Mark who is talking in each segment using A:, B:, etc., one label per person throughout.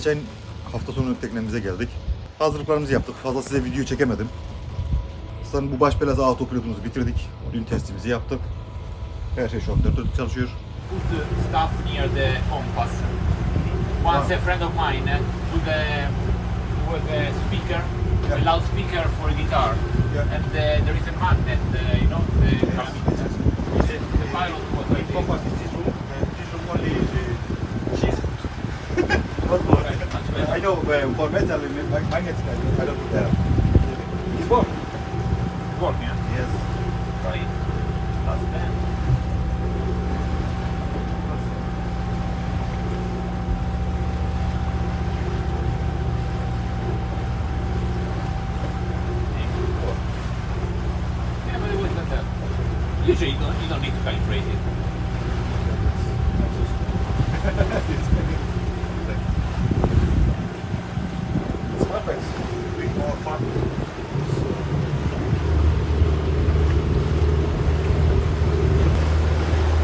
A: Geçen hafta sonu teknemize geldik. Hazırlıklarımızı yaptık. Fazla size video çekemedim. Sanırım bu baş belası autopilotumuzu bitirdik. Dün testimizi yaptık. Her şey şu an dört dörtlük çalışıyor.
B: put stuff near the compass. Once a friend of mine put the with a speaker, a loudspeaker for a guitar, and uh, there is a magnet, uh, you know, the, the, the pilot was like this.
A: I know uh, for metal, I get I don't that. It's work.
B: It's working, yeah?
A: Yes.
B: Right. That's bad.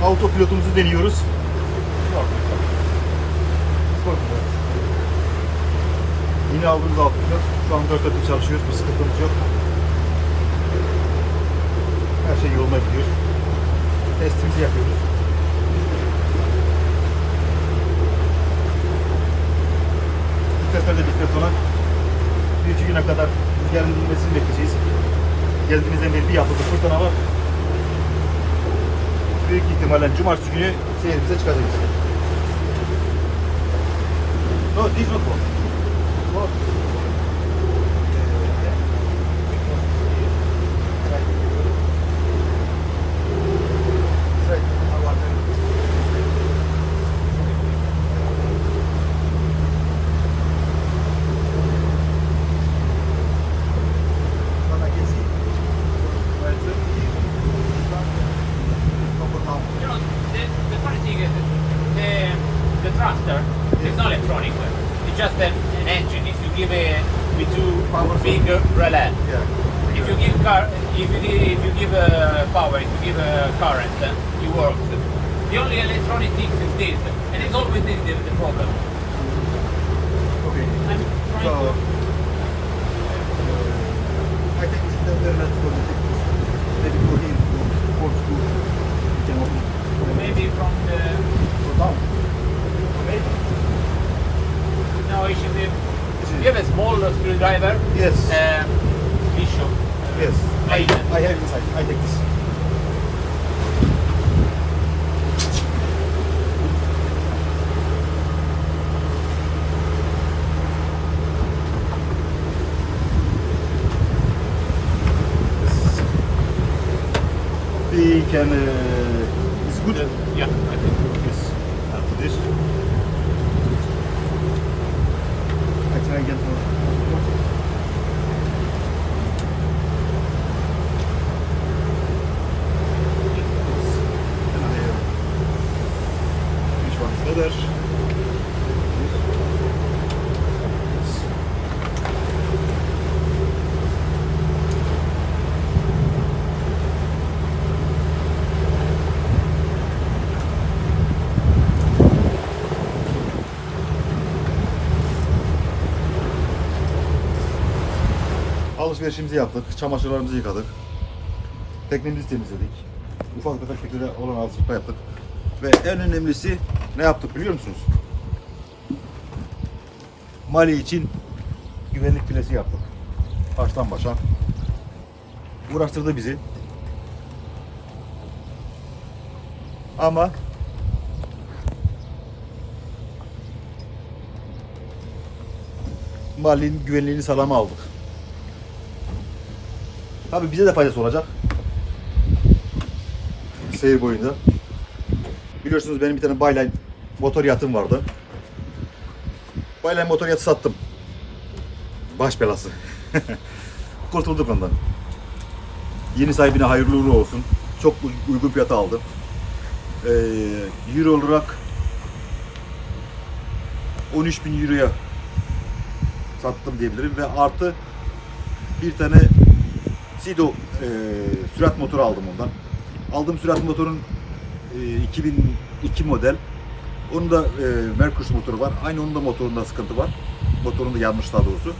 A: Autopilotumuzu deniyoruz. Yine aldığımız autopilot. Şu an dört dörtlük çalışıyor. Bir sıkıntımız yok. Her şey yoluna gidiyor. Testimizi yapıyoruz. Bu testler de sonra bir iki güne kadar rüzgarın dinmesini bekleyeceğiz. Geldiğimizden beri bir haftadır fırtına var. Büyük ihtimalle cumartesi günü seyrimize çıkacağız. No, this not
B: not electronic. It's just an, an engine. If you give it with two
A: Power
B: big relay,
A: Yeah.
B: if you give car, if you give, if you give uh, power, if you give a current, uh, it works. The only electronic thing is this, and it's always this the, the problem.
A: Okay.
B: I'm trying
A: So,
B: to.
A: uh, I think it's the the last
B: screwdriver.
A: Yes.
B: Um, Bishop.
A: Yes. I, I have inside. I take this. We can. Uh, it's good.
B: Yeah, I think.
A: Yes. After this. I try and get more. Alışverişimizi yaptık, çamaşırlarımızı yıkadık. Teknemizi temizledik. Ufak tefek teknede olan alışverişler yaptık. Ve en önemlisi ne yaptık biliyor musunuz? Mali için güvenlik filesi yaptık. Baştan başa. Uğraştırdı bizi. Ama Mali'nin güvenliğini sağlama aldık. Tabii bize de faydası olacak. Seyir boyunca. Biliyorsunuz benim bir tane Byline motor yatım vardı. Byline motor yatı sattım. Baş belası. Kurtulduk ondan. Yeni sahibine hayırlı uğurlu olsun. Çok uy- uygun fiyata aldım. Ee, euro olarak 13 bin euroya sattım diyebilirim ve artı bir tane Sido e, sürat motoru aldım ondan. Aldığım sürat motorun e, 2002 model Onun da e, Mercury motoru var. Aynı onun da motorunda sıkıntı var. Motorun da yanmış daha doğrusu.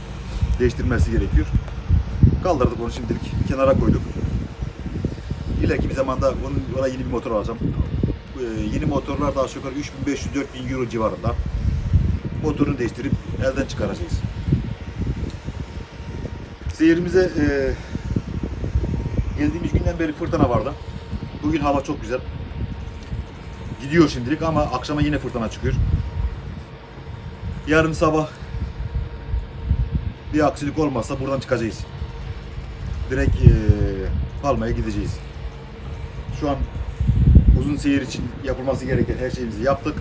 A: Değiştirmesi gerekiyor. Kaldırdık onu şimdilik bir kenara koyduk. İleriki bir zamanda onun, ona yeni bir motor alacağım. E, yeni motorlar da aşağı yukarı 3500-4000 euro civarında. Motorunu değiştirip elden çıkaracağız. Seyirimize e, geldiğimiz günden beri fırtına vardı. Bugün hava çok güzel. Gidiyor şimdilik ama akşama yine fırtına çıkıyor. Yarın sabah bir aksilik olmazsa buradan çıkacağız. Direkt Palma'ya gideceğiz. Şu an uzun seyir için yapılması gereken her şeyimizi yaptık.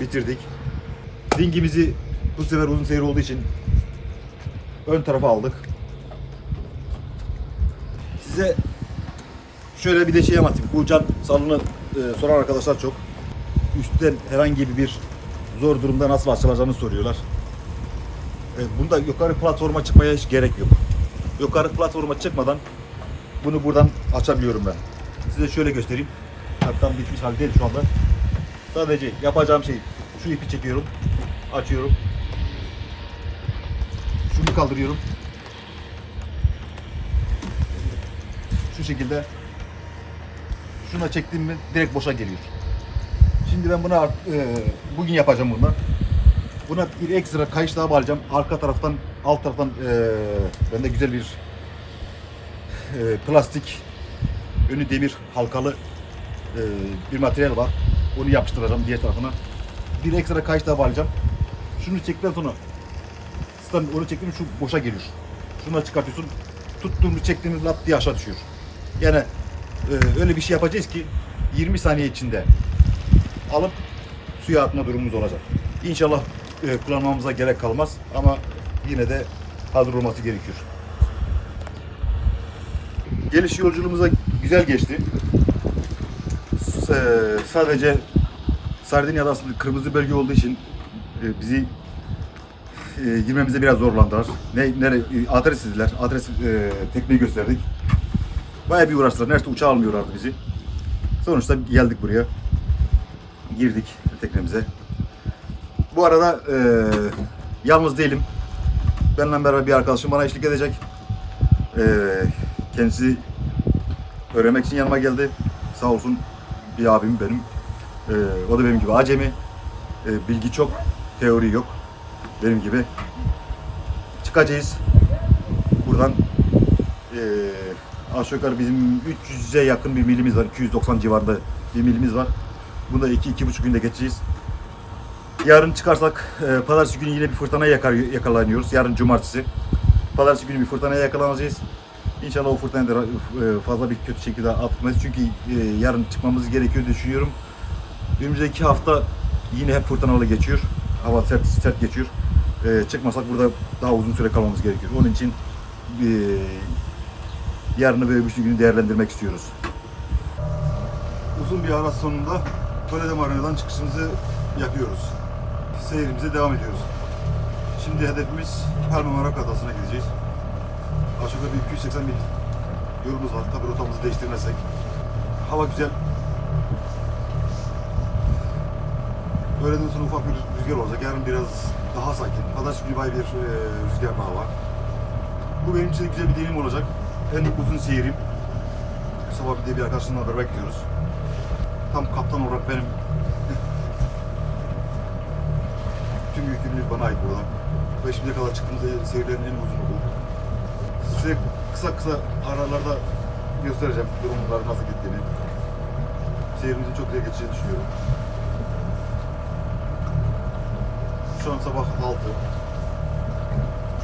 A: Bitirdik. Dingimizi bu sefer uzun seyir olduğu için ön tarafa aldık. Size şöyle bir de şey anlatayım. Bu can salını e, soran arkadaşlar çok. Üstten herhangi bir zor durumda nasıl açılacağını soruyorlar. E, bunda yukarı platforma çıkmaya hiç gerek yok. Yukarı platforma çıkmadan bunu buradan açabiliyorum ben. Size şöyle göstereyim. Hatta bitmiş hal değil şu anda. Sadece yapacağım şey şu ipi çekiyorum. Açıyorum. Şunu kaldırıyorum. Şu şekilde şuna çektiğim mi direkt boşa geliyor. Şimdi ben buna e, bugün yapacağım bunu. Buna bir ekstra kayış daha bağlayacağım. Arka taraftan, alt taraftan e, bende güzel bir e, plastik önü demir halkalı e, bir materyal var. Onu yapıştıracağım diğer tarafına. Bir ekstra kayış daha bağlayacağım. Şunu çektikten sonra Stan onu çektiğim şu boşa geliyor. Şunu çıkartıyorsun. Tuttuğunu çektiğini lap diye aşağı düşüyor. Yani e, öyle bir şey yapacağız ki 20 saniye içinde alıp suya atma durumumuz olacak. İnşallah e, kullanmamıza gerek kalmaz ama yine de hazır olması gerekiyor. Geliş yolculuğumuza güzel geçti. S- e, sadece Sardinya adasında kırmızı bölge olduğu için e, bizi e, girmemize biraz zorlandılar. Ne, nere, adres istediler. Adres e, tekneyi gösterdik. Bayağı bir uğraştılar. Neredeyse uçağa almıyorlardı bizi. Sonuçta geldik buraya. Girdik teknemize. Bu arada e, yalnız değilim. Benimle beraber bir arkadaşım bana eşlik edecek. E, kendisi öğrenmek için yanıma geldi. Sağ olsun bir abim benim. E, o da benim gibi acemi. E, bilgi çok, teori yok. Benim gibi. Çıkacağız. Buradan e, aşağı yukarı bizim 300'e yakın bir milimiz var. 290 civarında bir milimiz var. Bunda 2-2,5 günde geçeceğiz. Yarın çıkarsak e, pazartesi günü yine bir fırtınaya yakar, yakalanıyoruz. Yarın cumartesi. Pazartesi günü bir fırtınaya yakalanacağız. İnşallah o fırtınayı da e, fazla bir kötü şekilde atmayız. Çünkü e, yarın çıkmamız gerekiyor düşünüyorum. Önümüzdeki hafta yine hep fırtınalı geçiyor. Hava sert sert geçiyor. E, çıkmasak burada daha uzun süre kalmamız gerekiyor. Onun için e, yarını ve öbürsü günü değerlendirmek istiyoruz. Uzun bir ara sonunda Toledo Marina'dan çıkışımızı yapıyoruz. Seyrimize devam ediyoruz. Şimdi hedefimiz Palma Marok Adası'na gideceğiz. Aşağı yukarı bir 280 mil yolumuz var. Tabi rotamızı değiştirmezsek. Hava güzel. Öğleden sonra ufak bir rüzgar olacak. Yarın biraz daha sakin. Pazartesi günü bay bir e, rüzgar daha var. Bu benim için güzel bir deneyim olacak. En uzun seyirim. Sabah bir de bir arkadaşımla beraber gidiyoruz. Tam kaptan olarak benim tüm yükümlülük bana ait burada. Ve şimdiye kadar çıktığımız seyirlerin en uzunu bu. Size kısa kısa aralarda göstereceğim durumlar nasıl gittiğini. Seyirimizin çok güzel geçeceğini düşünüyorum. Şu an sabah 6.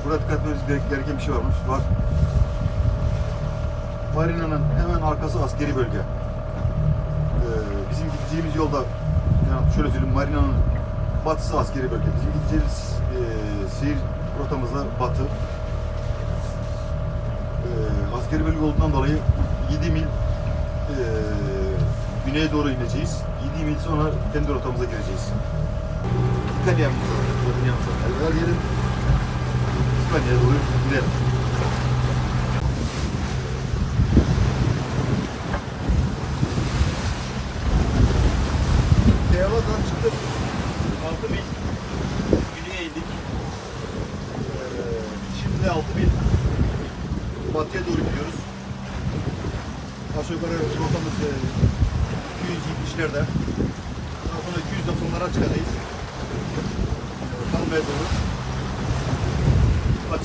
A: Burada dikkat etmemiz gerek- gereken bir şey varmış. Var. Marina'nın hemen arkası askeri bölge. Ee, bizim gideceğimiz yolda yani şöyle söyleyeyim Marina'nın batısı askeri bölge. Bizim gideceğimiz e, seyir rotamızda batı. E, askeri bölge olduğundan dolayı 7 mil e, güneye doğru ineceğiz. 7 mil sonra kendi rotamıza gireceğiz. İtalya'ya İtalya'ya Her yerin 끝까지 노래 준비해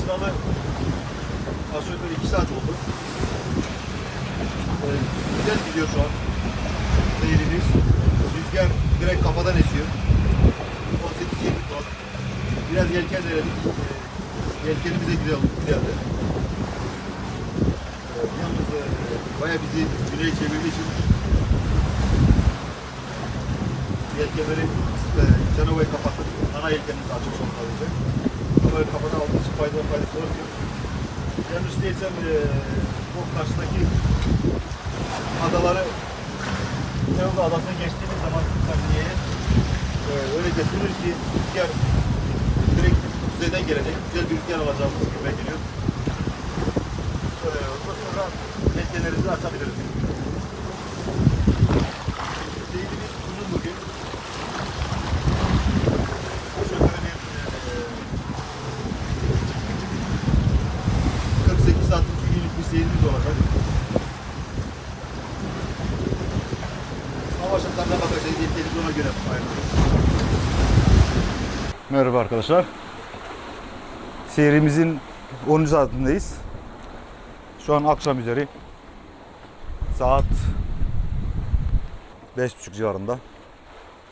A: Açılalı aşağı yukarı 2 saat oldu. Ee, güzel gidiyor şu an. Seyrimiz. Rüzgar direkt kafadan esiyor. 18 20 ton. Biraz yelken denedik. Ee, Yelkenimiz de güzel, güzeldi. Ee, Yalnız e, baya bizi güneye çevirdiği için yelkenleri e, kapattık. Ana yelkenimiz açık son kalınca. Ama kafada aldığımız için fayda faydası ki. Yanlış değilsem e, bu karşıdaki adaları Canova adasına geçtiğimiz zaman Sardinya'ya e, öyle götürür ki rüzgar direkt kuzeyden gelecek. Güzel bir rüzgar alacağımız gibi geliyor. E, ondan sonra yelkenlerimizi açabiliriz. Seyirimiz uzun bugün. Şöyle bir e, 48 saatlik bir günlük bir seyirimiz olacak. Hava şartlarına bakacağız. Yelkenimizi ona göre ayarlayacağız. Merhaba arkadaşlar. Seyrimizin 10. saatindeyiz. Şu an akşam üzeri. Saat 5.30 civarında.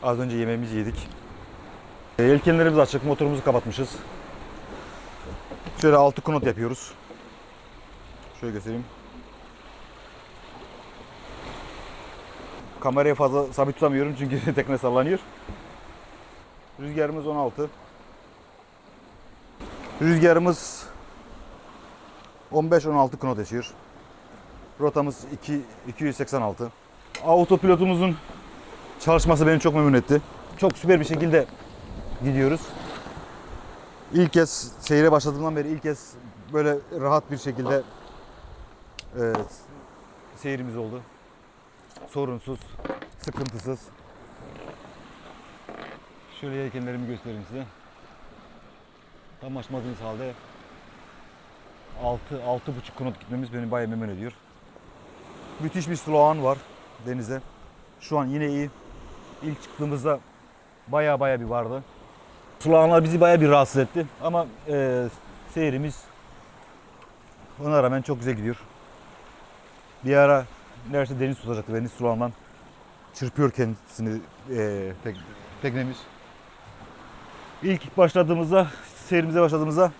A: Az önce yemeğimizi yedik. E, Yelkenlerimiz açık, motorumuzu kapatmışız. Şöyle altı knot yapıyoruz. Şöyle göstereyim. Kamerayı fazla sabit tutamıyorum çünkü tekne sallanıyor. Rüzgarımız 16. Rüzgarımız 15-16 knot esiyor. Rotamız 2 286. Autopilotumuzun çalışması beni çok memnun etti. Çok süper bir şekilde gidiyoruz. İlk kez seyre başladığımdan beri ilk kez böyle rahat bir şekilde e, seyrimiz oldu. Sorunsuz, sıkıntısız. Şöyle yelkenlerimi göstereyim size. Tam açmadığımız halde 6 6,5 knot gitmemiz beni bayağı memnun ediyor. Müthiş bir slow var denizde. Şu an yine iyi. İlk çıktığımızda bayağı bayağı bir vardı. Sulağanlar bizi bayağı bir rahatsız etti. Ama e, seyrimiz ona rağmen çok güzel gidiyor. Bir ara neredeyse deniz tutacaktı. Deniz sulağından çırpıyor kendisini e, tek, teknemiz. İlk başladığımızda, seyrimize başladığımızda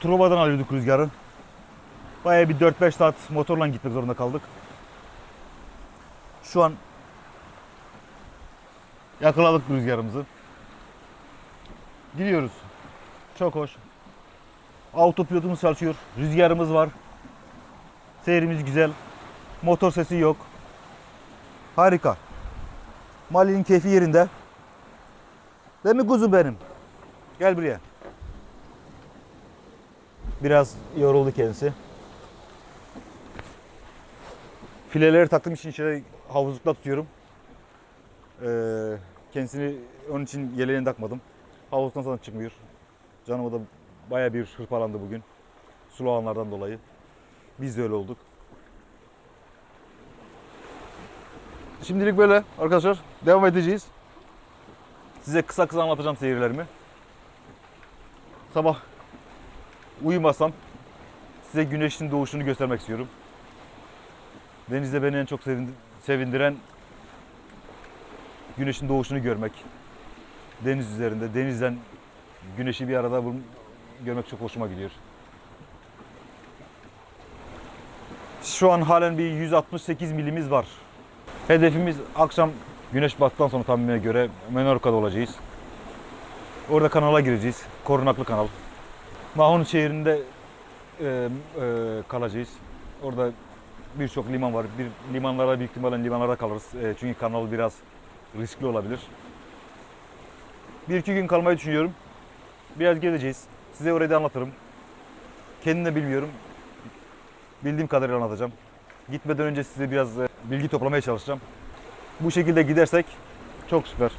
A: Truva'dan alıyorduk rüzgarı. Bayağı bir 4-5 saat motorla gitmek zorunda kaldık. Şu an yakaladık rüzgarımızı. Gidiyoruz. Çok hoş. Autopilotumuz çalışıyor. Rüzgarımız var. Seyrimiz güzel. Motor sesi yok. Harika. Mali'nin keyfi yerinde. Değil mi kuzum benim? Gel buraya. Biraz yoruldu kendisi. Fileleri taktığım için şöyle havuzlukta tutuyorum. Ee, kendisini onun için yeleğini takmadım. Havuzdan sonra çıkmıyor. Canıma da baya bir hırpalandı bugün. Sulu alanlardan dolayı. Biz de öyle olduk. Şimdilik böyle arkadaşlar. Devam edeceğiz. Size kısa kısa anlatacağım seyirlerimi. Sabah uyumasam size güneşin doğuşunu göstermek istiyorum. Denizde beni en çok sevindi- sevindiren güneşin doğuşunu görmek. Deniz üzerinde, denizden güneşi bir arada görmek çok hoşuma gidiyor. Şu an halen bir 168 milimiz var. Hedefimiz akşam güneş battıktan sonra tahminime göre Menorca'da olacağız. Orada kanala gireceğiz. Korunaklı kanal. Mahon şehrinde e, e, kalacağız. Orada birçok liman var. Bir limanlara büyük ihtimalle limanlara kalırız. E, çünkü kanal biraz riskli olabilir. Bir iki gün kalmayı düşünüyorum. Biraz gezeceğiz. Size orayı da anlatırım. Kendim de bilmiyorum. Bildiğim kadarıyla anlatacağım. Gitmeden önce size biraz e, bilgi toplamaya çalışacağım. Bu şekilde gidersek Çok süper.